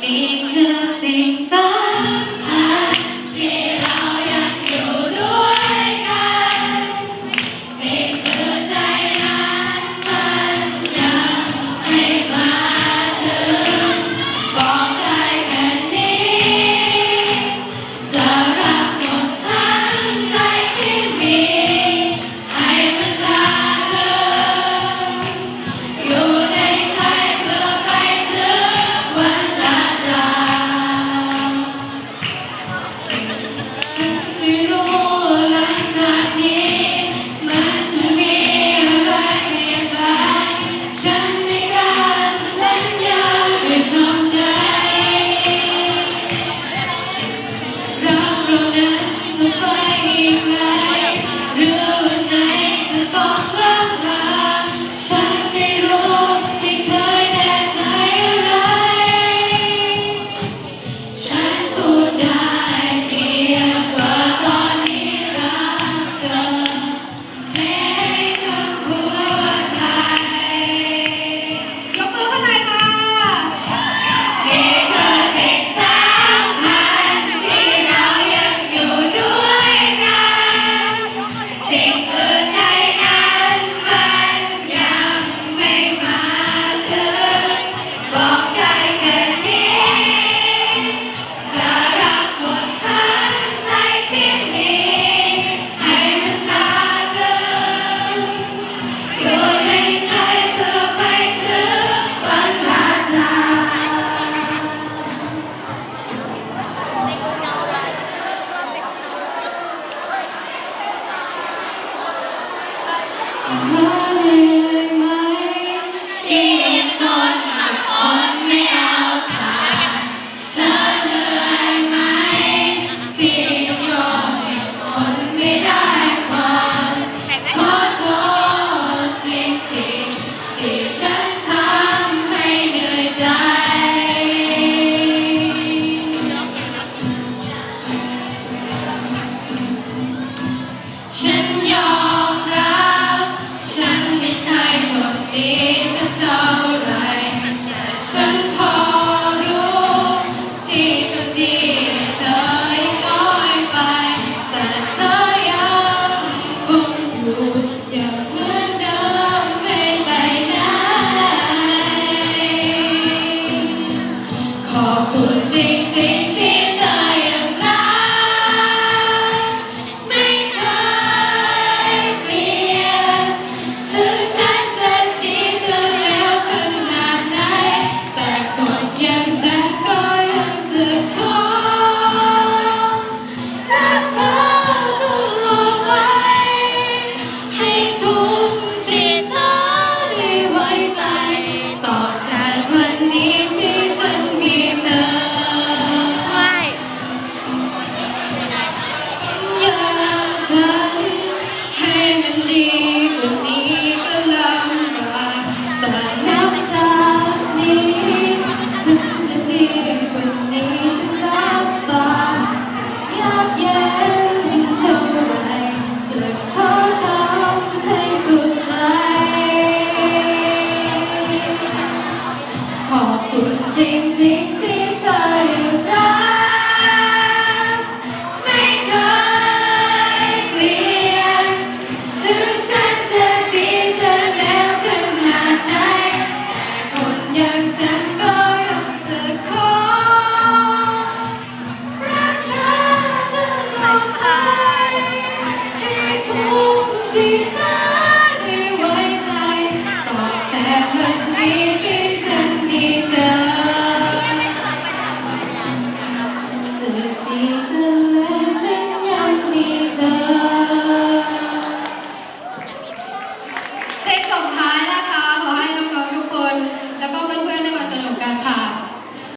你可还在？ หมดนี้จะเท่าไรแต่ฉันพอรู้ที่จุดนี้เธอยังน้อยไป แต่เธอยังคงอยู่อย่างเหมือนเดิมไม่ไปไหนขอบคุณจริงจริง ding ding.